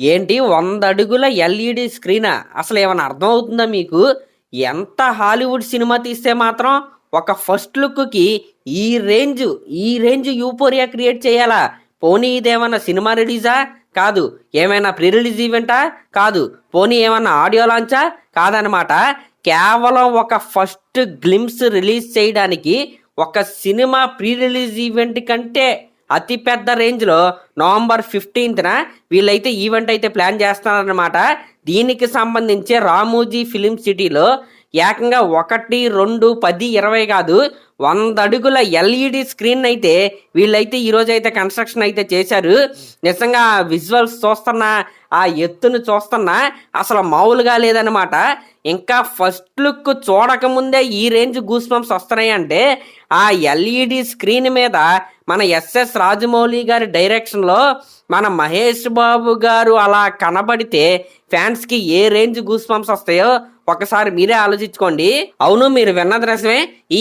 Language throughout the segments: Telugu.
ఏంటి వంద అడుగుల ఎల్ఈడి స్క్రీనా? అసలు ఏమైనా అర్థం అవుతుందా మీకు? ఎంత హాలీవుడ్ సినిమా తీస్తే మాత్రం ఒక ఫస్ట్ లుక్కి ఈ రేంజ్ ఈ రేంజ్ యూపోరియా క్రియేట్ చేయాలా? పోనీ ఇదేమన్నా సినిమా రిలీజా? కాదు. ఏమైనా ప్రీ రిలీజ్ ఈవెంటా? కాదు. పోనీ ఏమన్నా ఆడియో లాంచా? కాదనమాట. కేవలం ఒక ఫస్ట్ గ్లిమ్స్ రిలీజ్ చేయడానికి ఒక సినిమా ప్రీ రిలీజ్ ఈవెంట్ కంటే అతి పెద్ద రేంజ్లో నవంబర్ ఫిఫ్టీన్త్న వీళ్ళైతే ఈవెంట్ అయితే ప్లాన్ చేస్తున్నారనమాట దీనికి సంబంధించి రామోజీ ఫిలిం సిటీలో ఏకంగా ఒకటి రెండు పది ఇరవై కాదు వంద అడుగుల ఎల్ఈడి స్క్రీన్ అయితే వీళ్ళైతే ఈరోజు అయితే కన్స్ట్రక్షన్ అయితే చేశారు. నిజంగా విజువల్స్ చూస్తున్నా ఆ ఎత్తును చూస్తున్నా అసలు మామూలుగా లేదనమాట ఇంకా ఫస్ట్ లుక్ చూడకముందే ఈ రేంజ్ గూస్ బంప్స్ వస్తున్నాయి అంటే ఆ ఎల్ఈడి స్క్రీన్ మీద మన ఎస్ఎస్ రాజమౌళి గారి డైరెక్షన్లో మన మహేష్ బాబు గారు అలా కనబడితే ఫ్యాన్స్కి ఏ రేంజ్ గూస్ బంప్స్ వస్తాయో ఒకసారి మీరే ఆలోచించుకోండి. అవును మీరు విన్నది రసమే ఈ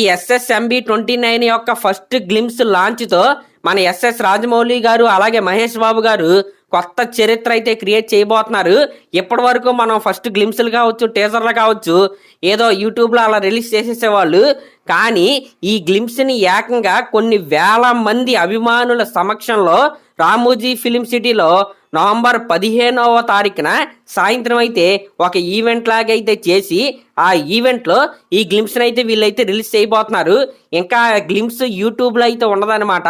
ఎస్ఎస్ఎంబి ట్వంటీ నైన్ యొక్క ఫస్ట్ గ్లిమ్స్ లాంచ్తో మన ఎస్ఎస్ రాజమౌళి గారు అలాగే మహేష్ బాబు గారు కొత్త చరిత్ర అయితే క్రియేట్ చేయబోతున్నారు. ఇప్పటి వరకు మనం ఫస్ట్ గ్లిమ్స్లు కావచ్చు టీజర్లు కావచ్చు ఏదో యూట్యూబ్లో అలా రిలీజ్ చేసేసేవాళ్ళు. కానీ ఈ గ్లిమ్స్ని ఏకంగా కొన్ని వేల మంది అభిమానుల సమక్షంలో రామోజీ ఫిలిం సిటీలో నవంబర్ పదిహేనవ తారీఖున సాయంత్రం అయితే ఒక ఈవెంట్ లాగా అయితే చేసి ఆ ఈవెంట్లో ఈ గ్లిమ్స్ని అయితే వీళ్ళైతే రిలీజ్ చేయబోతున్నారు. ఇంకా గ్లిమ్స్ యూట్యూబ్లో అయితే ఉండదన్నమాట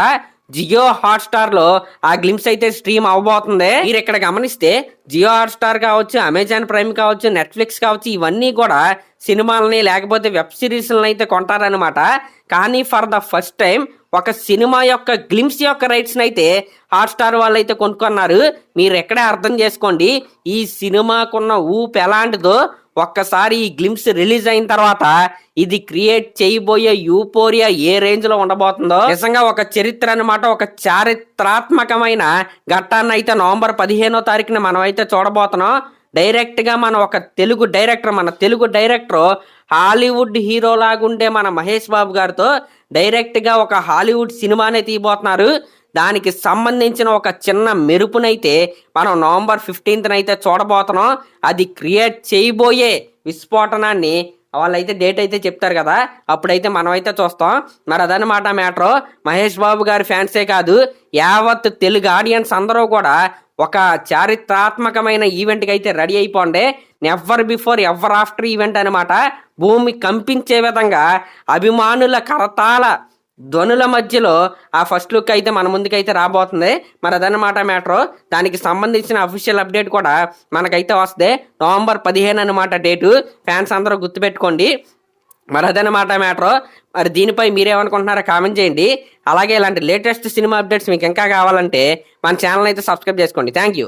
జియో హాట్స్టార్లో ఆ గ్లిమ్స్ అయితే స్ట్రీమ్ అవ్వబోతుంది. మీరు ఇక్కడ గమనిస్తే జియో హాట్స్టార్ కావచ్చు అమెజాన్ ప్రైమ్ కావచ్చు నెట్ఫ్లిక్స్ కావచ్చు ఇవన్నీ కూడా సినిమాలని లేకపోతే వెబ్ సిరీస్లను అయితే కొంటారనమాట కానీ ఫర్ ద ఫస్ట్ టైం ఒక సినిమా యొక్క గ్లిమ్స్ యొక్క రైట్స్ని అయితే హాట్స్టార్ వాళ్ళు అయితే కొనుక్కున్నారు. మీరు ఎక్కడే అర్థం చేసుకోండి ఈ సినిమాకున్న ఊపు ఎలాంటిదో ఒక్కసారి ఈ గ్లిమ్స్ రిలీజ్ అయిన తర్వాత ఇది క్రియేట్ చేయబోయే యూపోరియా ఏ రేంజ్లో ఉండబోతుందో నిజంగా ఒక చరిత్ర అనమాట ఒక చారిత్రాత్మకమైన ఘట్టాన్ని అయితే నవంబర్ పదిహేనో తారీఖున మనం అయితే చూడబోతున్నాం. డైరెక్ట్గా మన ఒక తెలుగు డైరెక్టర్ మన తెలుగు డైరెక్టర్ హాలీవుడ్ హీరో లాగుండే మన మహేష్ బాబు గారితో డైరెక్ట్గా ఒక హాలీవుడ్ సినిమానే తీయబోతున్నారు. దానికి సంబంధించిన ఒక చిన్న మెరుపునైతే మనం నవంబర్ ఫిఫ్టీన్త్నైతే చూడబోతున్నాం. అది క్రియేట్ చేయబోయే విస్ఫోటనాన్ని వాళ్ళైతే డేట్ అయితే చెప్తారు కదా. అప్పుడైతే మనం అయితే చూస్తాం. మరి అదనమాట మ్యాటర్. మహేష్ బాబు గారి ఫ్యాన్సే కాదు యావత్ తెలుగు ఆడియన్స్ అందరూ కూడా ఒక చారిత్రాత్మకమైన ఈవెంట్కి అయితే రెడీ అయిపోండి. Never before ever after event అనమాట భూమి కంపించే విధంగా అభిమానుల కరతాల ధ్వనుల మధ్యలో ఆ ఫస్ట్ లుక్ అయితే మన ముందుకైతే రాబోతుంది. మరి అదనమాట మ్యాటర్. దానికి సంబంధించిన అఫీషియల్ అప్డేట్ కూడా మనకైతే వస్తుంది నవంబర్ పదిహేను అనమాట డేటు. ఫ్యాన్స్ అందరూ గుర్తుపెట్టుకోండి. మరి అదనమాట మ్యాటర్. మరి దీనిపై మీరేమనుకుంటున్నారో కామెంట్ చేయండి. అలాగే ఇలాంటి లేటెస్ట్ సినిమా అప్డేట్స్ మీకు ఇంకా కావాలంటే మన ఛానల్ అయితే సబ్స్క్రైబ్ చేసుకోండి. Thank you.